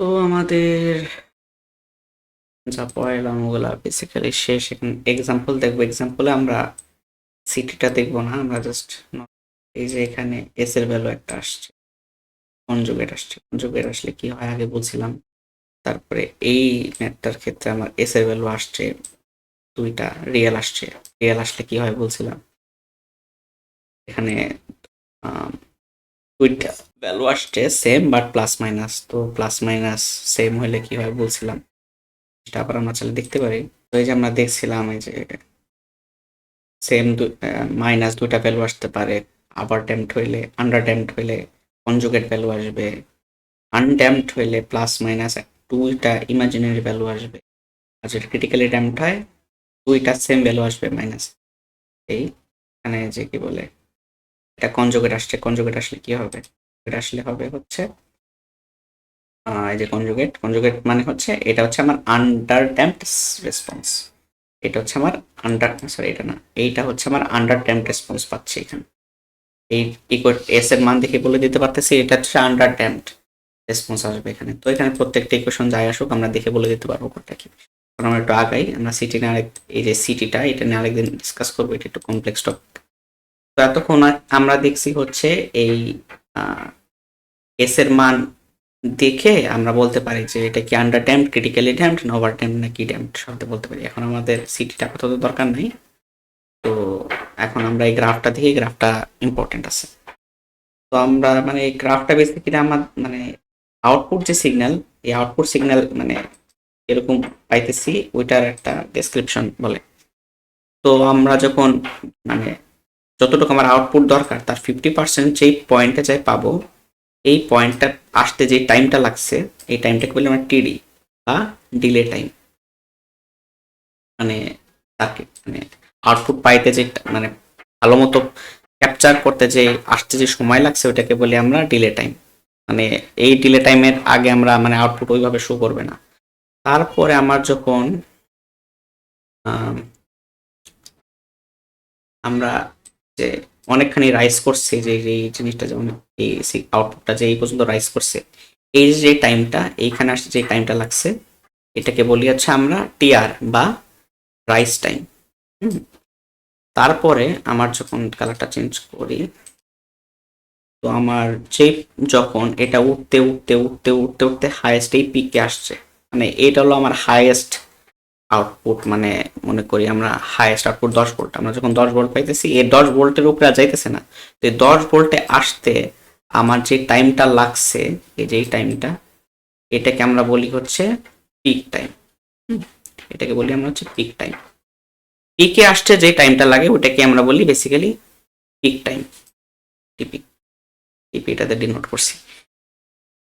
তো আমাদের যা পড়াইলাম ওগুলা বেসিক্যালি শেষ। এখন এক্সাম্পল দেখব। এক্সাম্পলে আমরা সিটিটা দেখব না। আমরা জাস্ট এই যে এখানে এস এর ভ্যালু একটা আসছে। কনজুগেট আসছে? কনজুগেট আসলে কি হয় আগে বলছিলাম তারপরে এই ম্যাথটার ক্ষেত্রে আমার এস এর ভ্যালু আসছে। দুইটা রিয়েল আসছে। রিয়েল আসলে কি হয় বলছিলাম এখানে দুইটা ভ্যালু আসছে সেম বাট প্লাস মাইনাস তো প্লাস মাইনাস সেম হলে কি হয় বলছিলাম? সেটা আবার আমরা চাইলে দেখতে পারি। তো এই যে আমরা দেখছিলাম এই যে সেম মাইনাস দুইটা ভ্যালু আসতে পারে আবার ড্যাম্পড হইলে আন্ডার ড্যাম্পড হইলে কনজুগেট ভ্যালু আসবে আনড্যাম্পড হইলে প্লাস মাইনাস দুইটা ইমাজিনারি ভ্যালু আসবে। আর যেটা ক্রিটিক্যালি ড্যাম্পড হয়, দুইটা সেম ভ্যালু আসবে মাইনাস এই, এখানে যে কি বলে? এটা কনজুগেট আসছে কনজুগেট আসলে কি হবে? আসলে হবে হচ্ছে এই যে কনজুগেট কনজুগেট মানে হচ্ছে এটা হচ্ছে আমার আন্ডার ড্যাম্পড রেসপন্স এটা হচ্ছে আমার আন্ডার সরি এটা না, এইটা হচ্ছে আমার আন্ডার ড্যাম্পড রেসপন্স পাচ্ছি এখানে। এই ইকুয়াল এস এর মান দেখে বলে দিতে পারতেছি, এটা হচ্ছে আন্ডার ড্যাম্পড রেসপন্স আসবে এখানে। তো এখানে প্রত্যেকটা ইকুয়েশন যাই আসুক, আমরা দেখে বলে দিতে পারব কোনটা কি। আমরা একটু আগাই, আমরা সিটি নিয়ে আরেক, এই যে সিটিটা এটা নিয়ে আরেকদিন ডিসকাস করব, এটা একটু কমপ্লেক্স টপিক এতক্ষণ আমরা দেখছি হচ্ছে এই এস এর মান দেখে আমরা বলতে পারি যে এটা কি আন্ডার ড্যাম্প ক্রিটিক্যালি ড্যাম্প না ওভার ড্যাম্প না কি ড্যাম্প শব্দে বলতে পারি। এখন আমাদের সিটিটা আপাতত দরকার নেই। তো এখন আমরা এই গ্রাফটা দেখি গ্রাফটা ইম্পর্টেন্ট আছে। তো আমরা মানে এই গ্রাফটা বেসিক্যালি আমার মানে আউটপুট যে সিগন্যাল এই আউটপুট সিগন্যাল মানে এরকম পাইতেছি, ওইটার একটা ডেসক্রিপশন বলে। তো আমরা যখন মানে যতটুকু আমার আউটপুট দরকার, তার ফিফটি পার্সেন্ট যেই পয়েন্টে যাই পাবো, এই পয়েন্টটা আসতে যে টাইমটা লাগছে, এই টাইমটাকে বলি আমরা টিডি বা ডিলে টাইম মানে তাকে মানে আউটপুট পাইতে যে মানে ভালো মতো ক্যাপচার করতে যে আসতে যে সময় লাগছে ওটাকে বলি আমরা ডিলে টাইম মানে এই ডিলে টাইমের আগে আমরা মানে আউটপুট ওইভাবে শো করবে না। তারপরে আমার যখন আমরা যে অনেকখানি রাইস করছে যে এই জিনিসটা যেমন এই আউটপুটটা যে এই পর্যন্ত রাইস করছে, এই যে টাইমটা এইখানে আসছে যে টাইমটা লাগছে, এটাকে বলি হচ্ছে আমরা টিআর বা রাইস টাইম তারপরে আমার যখন কালারটা চেঞ্জ করি, তো আমার যে যখন এটা উঠতে উঠতে উঠতে উঠতে উঠতে হাইয়েস্ট এই পিকে আসছে মানে এটা হলো আমার হাইয়েস্ট আউটপুট মানে মনে করি আমরা হাইয়েস্ট আউটপুট দশ ভোল্ট আমরা যখন দশ ভোল্ট পাইতেছি, এই দশ ভোল্টের উপরে আর যাইতেছে না। তো এই দশ ভোল্টে আসতে আমার যে টাইমটা লাগছে, এই যে টাইমটা এটাকে আমরা বলি হচ্ছে পিক টাইম এটাকে বলি আমরা হচ্ছে পিক টাইম পিকে আসতে যে টাইমটা লাগে, ওটাকে আমরা বলি basically peak time TP TP এটাতে ডিনোট করছি।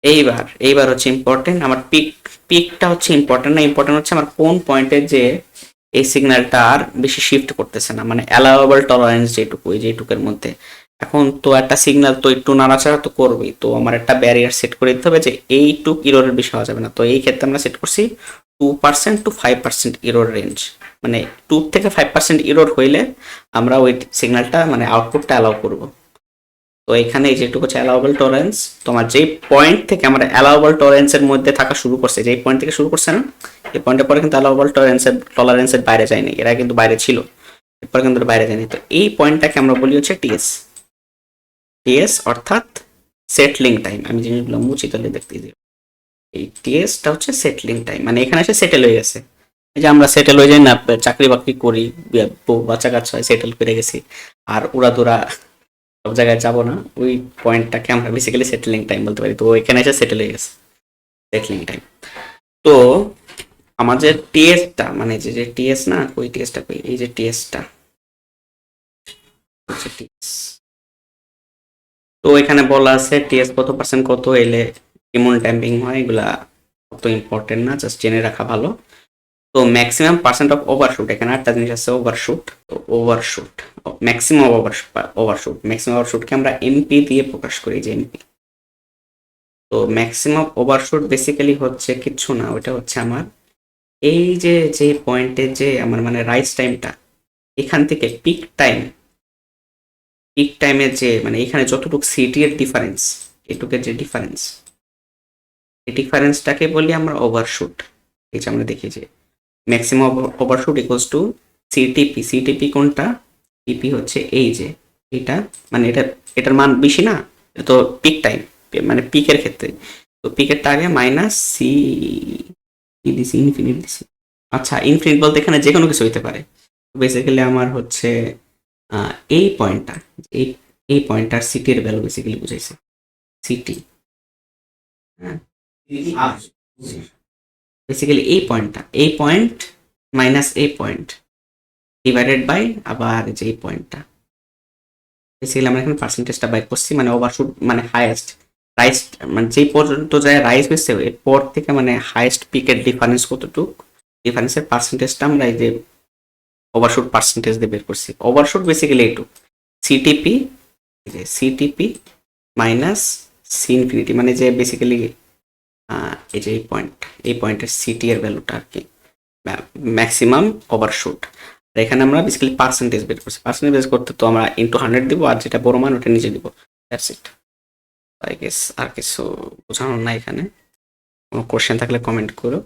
এইবার এইবার হচ্ছে ইম্পর্টেন্ট আমার পিক পিকটা হচ্ছে ইম্পর্টেন্ট না ইম্পর্টেন্ট হচ্ছে আমার কোন পয়েন্টে যে এই সিগন্যালটা আর বেশি শিফট করতেছে না মানে অ্যালাওয়েবল টলারেন্স যেটুকু, এই যেটুকের মধ্যে। এখন তো একটা সিগন্যাল তো একটু নাড়াচাড়া তো করবেই, তো আমার একটা ব্যারিয়ার সেট করে দিতে হবে যে এইটুক ইরোরের বেশি হওয়া যাবে না। তো এই ক্ষেত্রে আমরা সেট করছি two percent to five percent error range মানে টু থেকে ফাইভ পার্সেন্ট ইরোর হইলে আমরা ওই সিগন্যালটা মানে আউটপুটটা অ্যালাউ করব। তো এখানে এই যেটুকু হচ্ছে অ্যালাউবল টলারেন্স তোমার যেই পয়েন্ট থেকে আমরা অ্যালাউবল টলারেন্সের মধ্যে থাকা শুরু করছে, যেই পয়েন্ট থেকে শুরু করছে না, এই পয়েন্টের পরে কিন্তু অ্যালাউবল টলারেন্সের টলারেন্সের বাইরে যায়নি, এরা কিন্তু বাইরে ছিল, এরপরে কিন্তু বাইরে যায়নি। তো এই পয়েন্টটাকে আমরা বলি হচ্ছে টিএস টিএস অর্থাৎ সেটলিং টাইম আমি জিনিসগুলো মুছি তাহলে দেখতে দিই। এই টিএসটা হচ্ছে সেটলিং টাইম মানে এখানে এসে সেটেল হয়ে গেছে। যে আমরা সেটেল হয়ে যাই না, চাকরি বাকরি করি বাচ্চা কাচ্চা হয় সেটেল করে গেছি, আর উড়াদুরা সব জায়গায় যাব না। ওই পয়েন্টটাকে আমরা বেসিক্যালি সেটেলিং টাইম বলতে পারি। তো এখানে এসে সেটেল হয়ে গেছে। সেটলিং টাইম তো আমাদের টিএসটা মানে যে যে টিএস না, ওই টিএসটা কই এই যে টিএসটা তো এখানে বলা আছে টিএস কত পার্সেন্ট কত এলে কেমন ট্যাম্পিং হয়? এগুলা অত ইম্পর্টেন্ট না জাস্ট জেনে রাখা ভালো। তো ম্যাক্সিমাম পার্সেন্ট অফ ওভারশুট এখানে একটা জিনিস আছে ওভারশুট তো overshoot maximum over overshoot maximum ওভারশুটকে আমরা এমপি দিয়ে প্রকাশ করি, যে এমপি তো ম্যাক্সিমাম ওভারশুট বেসিক্যালি হচ্ছে কিচ্ছু না ওটা হচ্ছে আমার এই যে যে পয়েন্টে যে আমার মানে রাইস টাইমটা এখান থেকে পিক টাইম পিক টাইমের যে মানে এখানে যতটুকু সিটি এর ডিফারেন্স এটুকের যে ডিফারেন্স এই ডিফারেন্সটাকে বলি আমরা ওভারশুট এই যে আমরা দেখি যে maximum overshoot equals to CTP CTP কোনটা? টিপি হচ্ছে এই যে এটা মানে এটা এটার মান বেশি না তো পিক টাইম মানে পিকের ক্ষেত্রে। তো পিকেরটা আগে মাইনাস সি দিছি ইনফিনিট দিছি আচ্ছা ইনফিনিট বলতে এখানে যে কোনো কিছু হইতে পারে। বেসিক্যালি আমার হচ্ছে এই পয়েন্টটা এই এই পয়েন্টটার সিটির ভ্যালু বেসিক্যালি বুঝাইছে। সিটি হ্যাঁ। বেসিক্যালি এই পয়েন্টটা এই পয়েন্ট মাইনাস এই পয়েন্ট ডিভাইডেড বাই আবার যে এই পয়েন্টটা বেসিক্যালি আমরা এখানে পার্সেন্টেজটা বাই করছি মানে ওভারশুট মানে হাইয়েস্ট রাইস মানে যেই পর্যন্ত যায় রাইস হয়েছে, এরপর থেকে মানে হাইয়েস্ট পিকের ডিফারেন্স কতটুক ডিফারেন্সের পার্সেন্টেজটা আমরা এই যে ওভারশুট পার্সেন্টেজ দিয়ে বের করছি। ওভারশুট বেসিক্যালি এইটুক CTP CTP minus C infinity মানে যে বেসিক্যালি এই যে এই পয়েন্ট এই পয়েন্টের সিটি এর ভ্যালুটা আর কি ম্যাক্সিমাম ওভারশুট আর এখানে আমরা বেসিক্যালি পার্সেন্টেজ বের করছি। পার্সেন্টেজ বের করতে তো আমরা ইন্টু হান্ড্রেড দিব আর যেটা বড় মান ওটা নিচে দিব। দ্যাটস ইট আই গেস আর কিছু বোঝানোর নাই এখানে। কোনো কোশ্চেন থাকলে কমেন্ট করো।